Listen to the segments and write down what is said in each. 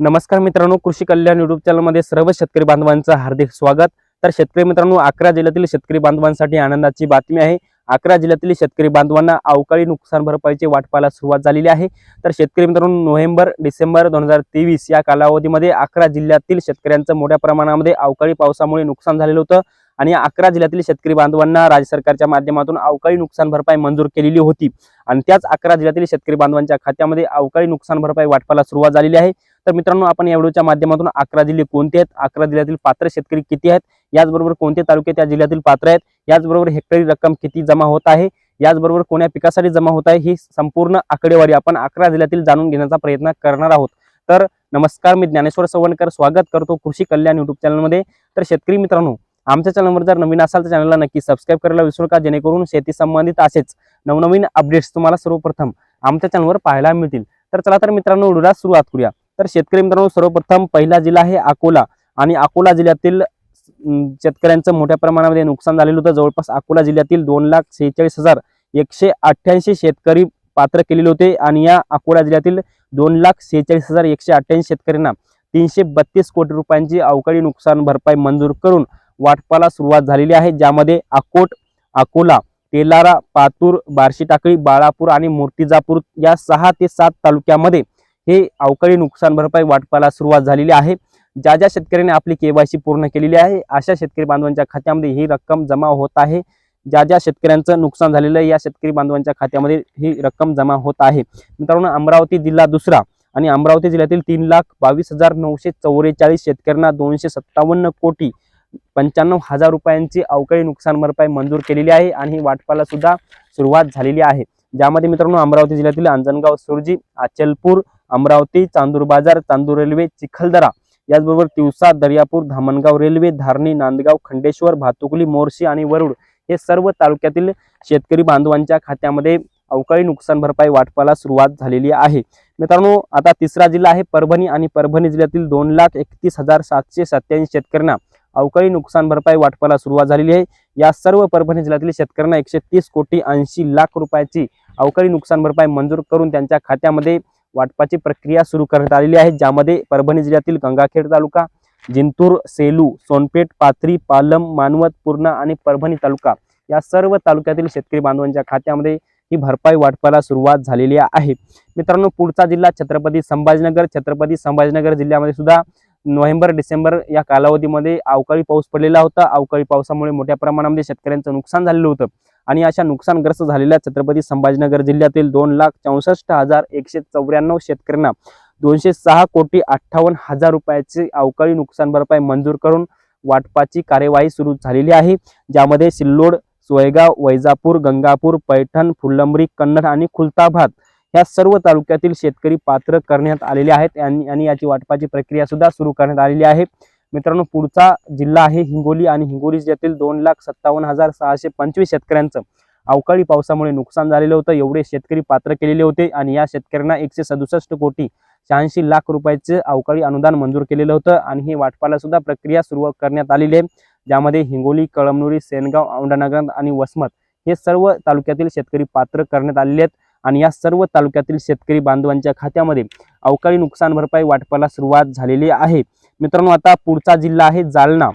नमस्कार मित्रांनो कृषी कल्याण युट्यूब चॅनलमध्ये सर्व शेतकरी बांधवांचं हार्दिक स्वागत. तर शेतकरी मित्रांनो अकरा जिल्ह्यातील शेतकरी बांधवांसाठी आनंदाची बातमी आहे. अकरा जिल्ह्यातील शेतकरी बांधवांना अवकाळी नुकसान भरपाईची वाटपाला सुरुवात झालेली आहे. तर शेतकरी मित्रांनो नोव्हेंबर डिसेंबर दोन हजार तेवीस या कालावधीमध्ये अकरा जिल्ह्यातील शेतकऱ्यांचं मोठ्या प्रमाणामध्ये अवकाळी पावसामुळे नुकसान झालेलं होतं. आणि अकरा जिल्ह्यातील शेतकरी बांधवांना राज्य सरकारच्या माध्यमातून अवकाळी नुकसान भरपाई मंजूर केलेली होती. आणि त्याच अकरा जिल्ह्यातील शेतकरी बांधवांच्या खात्यामध्ये अवकाळी नुकसान भरपाई वाटपाला सुरुवात झालेली आहे. तर मित्रांनो आपण या व्हिडिओच्या माध्यमातून अकरा जिल्हे कोणते आहेत? अकरा जिल्ह्यातील पात्र शेतकरी किती आहेत? याचबरोबर कोणते तालुके त्या जिल्ह्यातील पात्र आहेत? याचबरोबर हेक्टरी रक्कम किती जमा होत आहे? याचबरोबर कोण्या पिकासाठी जमा होत आहे? ही संपूर्ण आकडेवारी आपण अकरा जिल्ह्यातील जाणून घेण्याचा प्रयत्न करणार आहोत. तर नमस्कार मी ज्ञानेश्वर सवणकर स्वागत करतो कृषी कल्याण युट्यूब चॅनलमध्ये. तर शेतकरी मित्रांनो आमच्या चॅनलवर जर नवीन असाल तर चॅनलला नक्की सबस्क्राईब करायला विसरू नका जेणेकरून शेती संबंधित असेच नवनवीन अपडेट्स तुम्हाला सर्वप्रथम आमच्या चॅनलवर पाहायला मिळतील. तर चला तर मित्रांनो व्हिडिओला सुरुवात करूया. तर शेतकरी मित्रांनो सर्वप्रथम पहिला जिल्हा आहे अकोला. आणि अकोला जिल्ह्यातील शेतकऱ्यांचं मोठ्या प्रमाणामध्ये नुकसान झालेलं होतं. जवळपास अकोला जिल्ह्यातील दोन लाख सेहेचाळीस हजार एकशे अठ्ठ्याऐंशी शेतकरी पात्र केलेले होते. आणि या अकोला जिल्ह्यातील दोन लाख सेहेचाळीस हजार एकशे अठ्ठ्याऐंशी शेतकऱ्यांना तीनशे बत्तीस कोटी रुपयांची अवकाळी नुकसान भरपाई मंजूर करून वाटपाला सुरुवात झालेली आहे. ज्यामध्ये अकोट अकोला तेलारा पातूर बार्शी टाकळी बाळापूर आणि मूर्तिजापूर या सहा ते सात तालुक्यामध्ये हे अवकाळी नुकसान भरपाई वाटपाला सुरुवात झालेली आहे. ज्या ज्या शेतकऱ्यांनी आपली केवायसी पूर्ण केलेली आहे अशा शेतकरी बांधवांच्या खात्यामध्ये ही रक्कम जमा होत आहे. ज्या ज्या शेतकऱ्यांचं नुकसान झालेलं आहे या शेतकरी बांधवांच्या खात्यामध्ये ही रक्कम जमा होत आहे. मित्रांनो अमरावती जिल्हा दुसरा आणि अमरावती जिल्ह्यातील तीन लाख बावीस हजार नऊशे चौवेचाळीस शेतकऱ्यांना दोनशे सत्तावन्न कोटी पंच्याण्णव हजार रुपयांची अवकाळी नुकसान भरपाई मंजूर केलेली आहे आणि ही वाटपाला सुद्धा सुरुवात झालेली आहे. ज्यामध्ये मित्रांनो अमरावती जिल्ह्यातील अंजनगाव सुरजी अचलपूर अमरावती चांदूर बाजार चांदूर रेल्वे चिखलदरा. याचबरोबर तिवसा दर्यापूर धामणगाव रेल्वे धारणी नांदगाव खंडेश्वर भातुकली मोर्शी आणि वरुड हे सर्व तालुक्यातील शेतकरी बांधवांच्या खात्यामध्ये अवकाळी नुकसान भरपाई वाटपाला सुरुवात झालेली आहे. मित्रांनो आता तिसरा जिल्हा आहे परभणी आणि परभणी जिल्ह्यातील दोन लाख एकतीस हजार सातशे सत्याऐंशी शेतकऱ्यांना अवकाळी नुकसान भरपाई वाटपाला सुरुवात झालेली आहे. या सर्व परभणी जिल्ह्यातील शेतकऱ्यांना एकशे तीस कोटी ऐंशी लाख रुपयाची अवकाळी नुकसान भरपाई मंजूर करून त्यांच्या खात्यामध्ये वाटपाची प्रक्रिया सुरू करण्यात आलेली आहे. ज्यामध्ये परभणी जिल्ह्यातील गंगाखेड तालुका जिंतूर सेलू सोनपेठ पाथरी पालम मानवत पूर्णा आणि परभणी तालुका या सर्व तालुक्यातील शेतकरी बांधवांच्या खात्यामध्ये ही भरपाई वाटपाला सुरुवात झालेली आहे. मित्रांनो पुढचा जिल्हा छत्रपती संभाजीनगर छत्रपती संभाजीनगर जिल्ह्यामध्ये सुद्धा नोव्हेंबर डिसेंबर या कालावधीमध्ये अवकाळी पाऊस पडलेला होता. अवकाळी पावसामुळे मोठ्या प्रमाणामध्ये शेतकऱ्यांचं नुकसान झालेलं होतं. आणि अशा नुकसानग्रस्त झालेल्या छत्रपती संभाजीनगर जिल्ह्यातील दोन लाख चौसष्ट हजार एकशे चौऱ्याण्णव शेतकऱ्यांना दोनशे सहा कोटी अठ्ठावन्न हजार रुपयाची अवकाळी नुकसान भरपाई मंजूर करून वाटपाची कार्यवाही सुरू झालेली आहे. ज्यामध्ये सिल्लोड सोयगाव वैजापूर गंगापूर पैठण फुलंबरी कन्नड आणि खुलताबाद ह्या सर्व तालुक्यातील शेतकरी पात्र करण्यात आलेले आहेत आणि आणि याची वाटपाची प्रक्रिया सुद्धा सुरू करण्यात आलेली आहे. मित्रांनो पुढचा जिल्हा आहे हिंगोली आणि हिंगोली जिल्ह्यातील दोन लाख सत्तावन्न हजार सहाशे पंचवीस शेतकऱ्यांचं अवकाळी पावसामुळे नुकसान झालेलं होतं. एवढे शेतकरी पात्र केलेले होते आणि या शेतकऱ्यांना एकशे सदुसष्ट कोटी शहाऐंशी लाख रुपयाचे अवकाळी अनुदान मंजूर केलेलं होतं आणि हे वाटपाला सुद्धा प्रक्रिया सुरू करण्यात आलेली आहे. ज्यामध्ये हिंगोली कळमनुरी सेनगाव औंढानगर आणि वसमत हे सर्व तालुक्यातील शेतकरी पात्र करण्यात आलेले आहेत. आणि या सर्व तालुक्यातील शेतकरी बांधवांच्या खात्यामध्ये अवकाळी नुकसान भरपाई वाटपाला सुरुवात झालेली आहे. मित्रांनो आता पुढचा जिल्हा आहे जालना.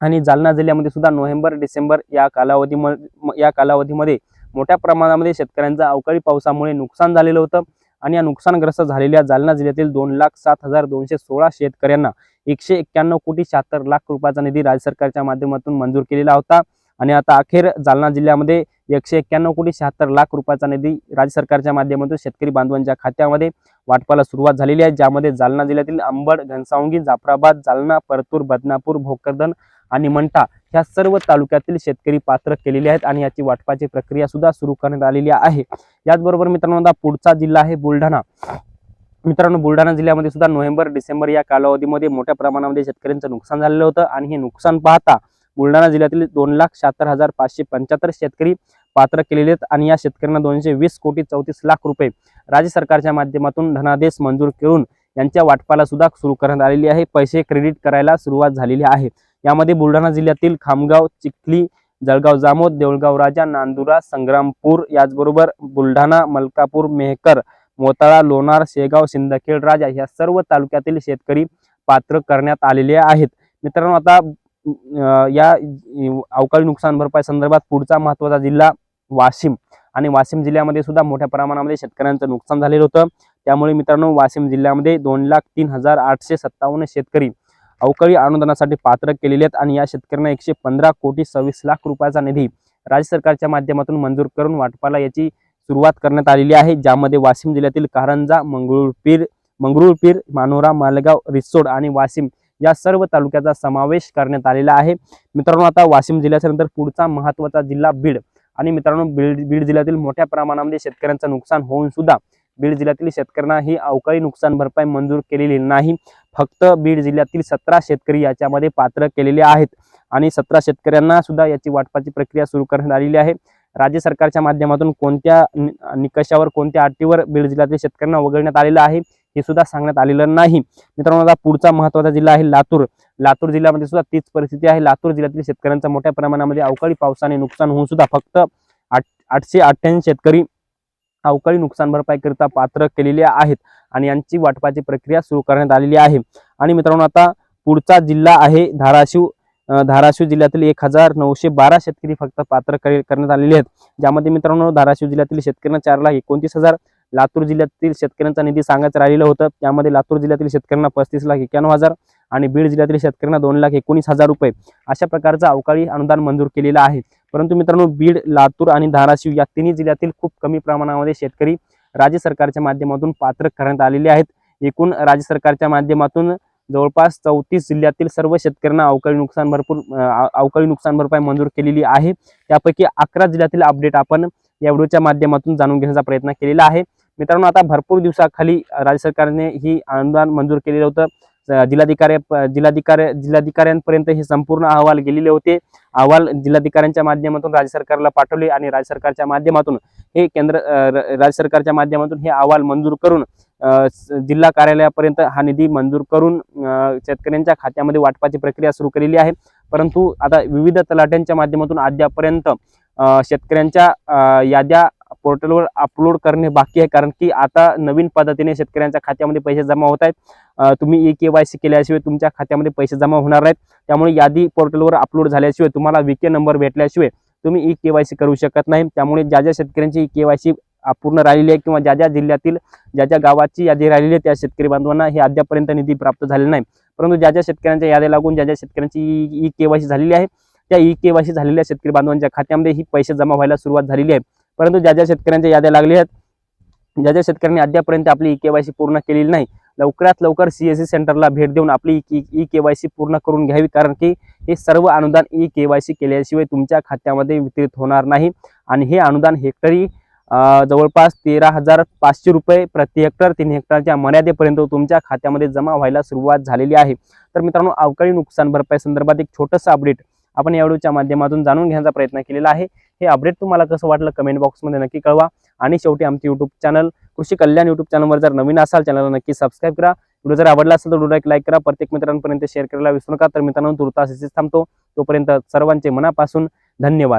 आणि जालना जिल्ह्यामध्ये सुद्धा नोव्हेंबर डिसेंबर या कालावधीमध्ये या कालावधीमध्ये मोठ्या प्रमाणामध्ये शेतकऱ्यांचा अवकाळी पावसामुळे नुकसान झालेलं होतं. आणि या नुकसानग्रस्त झालेल्या जालना जिल्ह्यातील दोन लाख सात हजार दोनशे सोळा शेतकऱ्यांना एकशे एक्क्याण्णव कोटी शहात्तर लाख रुपयाचा निधी राज्य सरकारच्या माध्यमातून मंजूर केलेला होता. आणि आता अखेर जालना जिल्ह्यामध्ये एकशे एक्क्याण्णव कोटी शहात्तर लाख रुपयाचा निधी राज्य सरकारच्या माध्यमातून शेतकरी बांधवांच्या खात्यामध्ये वाटपाला सुरुवात झालेली आहे ज्यामध्ये जालना जिल्ह्यातील अंबड घनसावंगी जाफराबाद जालना परतूर बदनापूर भोकरदन आणि मंठा ह्या सर्व तालुक्यातील शेतकरी पात्र केलेले आहेत आणि याची वाटपाची प्रक्रिया सुद्धा सुरू करण्यात आलेली आहे. याचबरोबर मित्रांनो आता पुढचा जिल्हा आहे बुलढाणा. मित्रांनो बुलढाणा जिल्ह्यामध्ये सुद्धा नोव्हेंबर डिसेंबर या कालावधीमध्ये मोठ्या प्रमाणामध्ये शेतकऱ्यांचं नुकसान झालेलं होतं आणि हे नुकसान पाहता बुलढाणा जिल्ह्यातील दोन लाख शहात्तर हजार पाचशे पंच्याहत्तर शेतकरी पात्र केलेले आहेत. आणि या शेतकऱ्यांना दोनशे वीस कोटी चौतीस लाख रुपये राज्य सरकारच्या माध्यमातून धनादेश मंजूर करून यांच्या वाटपाला सुद्धा सुरू करण्यात आलेली आहे. पैसे क्रेडिट करायला सुरुवात झालेली आहे. यामध्ये बुलढाणा जिल्ह्यातील खामगाव चिखली जळगाव जामोद देऊळगाव राजा नांदुरा संग्रामपूर याचबरोबर बुलढाणा मलकापूर मेहकर मोताळा लोणार शेगाव सिंदखेड राजा या सर्व तालुक्यातील शेतकरी पात्र करण्यात आलेले आहेत. मित्रांनो आता या अवकाळी नुकसान भरपाई संदर्भात पुढचा महत्त्वाचा जिल्हा वाशिम आणि वाशिम जिल्ह्यामध्ये सुद्धा मोठ्या प्रमाणामध्ये शेतकऱ्यांचं नुकसान झालेलं होतं. त्यामुळे मित्रांनो वाशिम जिल्ह्यामध्ये दोन लाख तीन हजार आठशे सत्तावन्न शेतकरी अवकाळी अनुदानासाठी पात्र केलेले आहेत आणि या शेतकऱ्यांना एकशे पंधरा कोटी सव्वीस लाख रुपयाचा निधी राज्य सरकारच्या माध्यमातून मंजूर करून वाटपाला याची सुरुवात करण्यात आलेली आहे ज्यामध्ये वाशिम जिल्ह्यातील कारंजा मंगरुळपीर मंगरुळपीर मानोरा मालगाव रिसोड आणि वाशिम या सर्व तालुक्याचा समावेश करण्यात आलेला आहे. मित्रांनो आता वाशिम जिल्ह्याच्या नंतर पुढचा महत्त्वाचा जिल्हा बीड. आणि मित्रांनो बीड बीड जिल्ह्यातील मोठ्या प्रमाणामध्ये शेतकऱ्यांचं नुकसान होऊन सुद्धा बीड जिल्ह्यातील शेतकऱ्यांना ही अवकाळी नुकसान भरपाई मंजूर केलेली नाही. फक्त बीड जिल्ह्यातील सतरा शेतकरी याच्यामध्ये पात्र केलेले आहेत आणि सतरा शेतकऱ्यांना सुद्धा याची वाटपाची प्रक्रिया सुरू करण्यात आलेली आहे. राज्य सरकारच्या माध्यमातून कोणत्या निकषावर कोणत्या अटीवर बीड जिल्ह्यातील शेतकऱ्यांना वगळण्यात आलेलं आहे हे सुद्धा सांगण्यात आलेलं नाही. मित्रांनो आता पुढचा महत्त्वाचा जिल्हा आहे लातूर. लातूर जिल्ह्यामध्ये सुद्धा तीच परिस्थिती आहे. लातूर जिल्ह्यातील शेतकऱ्यांचा मोठ्या प्रमाणामध्ये अवकाळी पावसाने नुकसान होऊन सुद्धा फक्त आठ आठशे अठ्ठ्याऐंशी शेतकरी अवकाळी नुकसान भरपाई करता पात्र केलेले आहेत आणि यांची वाटपाची प्रक्रिया सुरू करण्यात आलेली आहे. आणि मित्रांनो आता पुढचा जिल्हा आहे धाराशिव. धाराशिव जिल्ह्यातील एक हजार नऊशे बारा शेतकरी फक्त पात्र करण्यात आलेले आहेत. ज्यामध्ये मित्रांनो धाराशिव जिल्ह्यातील शेतकऱ्यांना चार लाख एकोणतीस हजार लातूर जिल्ह्यातील शेतकऱ्यांचा निधी सांगायचं राहिलेलं होतं. त्यामध्ये लातूर जिल्ह्यातील शेतकऱ्यांना पस्तीस लाख एक्क्याण्णव हजार आणि बीड जिल्ह्यातील शेतकऱ्यांना दोन लाख एकोणीस हजार रुपये अशा प्रकारचं अवकाळी अनुदान मंजूर केलेलं आहे. परंतु मित्रांनो बीड लातूर आणि धाराशिव या तिन्ही जिल्ह्यातील खूप कमी प्रमाणामध्ये शेतकरी राज्य सरकारच्या माध्यमातून पात्र करण्यात आलेले आहेत. एकूण राज्य सरकारच्या माध्यमातून जवळपास चौतीस जिल्ह्यातील सर्व शेतकऱ्यांना अवकाळी नुकसान भरपूर अवकाळी नुकसान भरपाई मंजूर केलेली आहे. त्यापैकी अकरा जिल्ह्यातील अपडेट आपण या व्हिडिओच्या माध्यमातून जाणून घेण्याचा प्रयत्न केलेला आहे. मित्रांनो आता भरपूर दिवसाखाली राज्य सरकारने ही अनुदान मंजूर केलेलं होतं. जिल्हाधिकारी जिल्हाधिकारी जिल्हाधिकाऱ्यांपर्यंत हे संपूर्ण अहवाल गेलेले होते. अहवाल जिल्हाधिकाऱ्यांच्या माध्यमातून राज्य सरकारला पाठवले आणि राज्य सरकारच्या माध्यमातून हे केंद्र राज्य सरकारच्या माध्यमातून हे अहवाल मंजूर करून जिल्हा कार्यालयापर्यंत हा निधी मंजूर करून शेतकऱ्यांच्या खात्यामध्ये वाटपाची प्रक्रिया सुरू केलेली आहे. परंतु आता विविध तलाट्यांच्या माध्यमातून अद्यापर्यंत अं, शेतकऱ्यांच्या याद्या पोर्टलवर अपलोड करणे बाकी आहे कारण की आता नवीन पद्धतीने शेतकऱ्यांच्या खात्यामध्ये पैसे जमा होत आहेत. तुम्ही ई के वाय सी केल्याशिवाय तुमच्या खात्यामध्ये पैसे जमा होणार आहेत त्यामुळे यादी पोर्टलवर अपलोड झाल्याशिवाय तुम्हाला विके नंबर भेटल्याशिवाय तुम्ही ई के वाय सी करू शकत नाही. त्यामुळे ज्या ज्या शेतकऱ्यांची ई के वाय सी पूर्ण राहिलेली आहे किंवा ज्या ज्या जिल्ह्यातील ज्या ज्या गावाची यादी राहिलेली आहे त्या शेतकरी बांधवांना हे अद्यापर्यंत निधी प्राप्त झालेला नाही. परंतु ज्या ज्या शेतकऱ्यांच्या याद्या लागून ज्या ज्या शेतकऱ्यांची ई के वाय सी झालेली आहे त्या ई के वाय सी झालेल्या शेतकरी बांधवांच्या खात्यामध्ये ही पैसे जमा व्हायला सुरुवात झालेली आहे. परंतु ज्या ज्या शेतकऱ्यांच्या याद्या लागल्या आहेत ज्या ज्या शेतकऱ्यांनी अद्यापर्यंत आपली ई के वाय सी पूर्ण केलेली नाही लवकरात लवकर सी एस सी सेंटरला भेट देऊन आपली ई के वाय सी पूर्ण करून घ्यावी कारण की हे सर्व अनुदान ई के वाय सी केल्याशिवाय तुमच्या खात्यामध्ये वितरित होणार नाही. आणि हे अनुदान हेक्टरी जवळपास तेरा हजार पाचशे रुपये प्रति हेक्टर तीन हेक्टरच्या मर्यादेपर्यंत तुमच्या खात्यामध्ये जमा व्हायला सुरुवात झालेली आहे. तर मित्रांनो अवकाळी नुकसान भरपाई संदर्भात एक छोटंसं अपडेट आपण या व्हिडिओच्या माध्यमातून जाणून घेण्याचा प्रयत्न केलेला आहे. हे अपडेट तुम्हाला कसं वाटलं कमेंट बॉक्समध्ये नक्की कळवा. आणि शेवटी आमचे युट्यूब चॅनल कृषी कल्याण युट्यूब चॅनलवर जर नवीन असाल चॅनलला नक्की सबस्क्राईब करा. व्हिडिओ जर आवडला असेल तर व्हिडिओ एक लाईक करा. प्रत्येक मित्रांपर्यंत शेअर करायला विसरू नका. तर मित्रांनो तुर्तास थांबतो. तोपर्यंत सर्वांचे मनापासून धन्यवाद.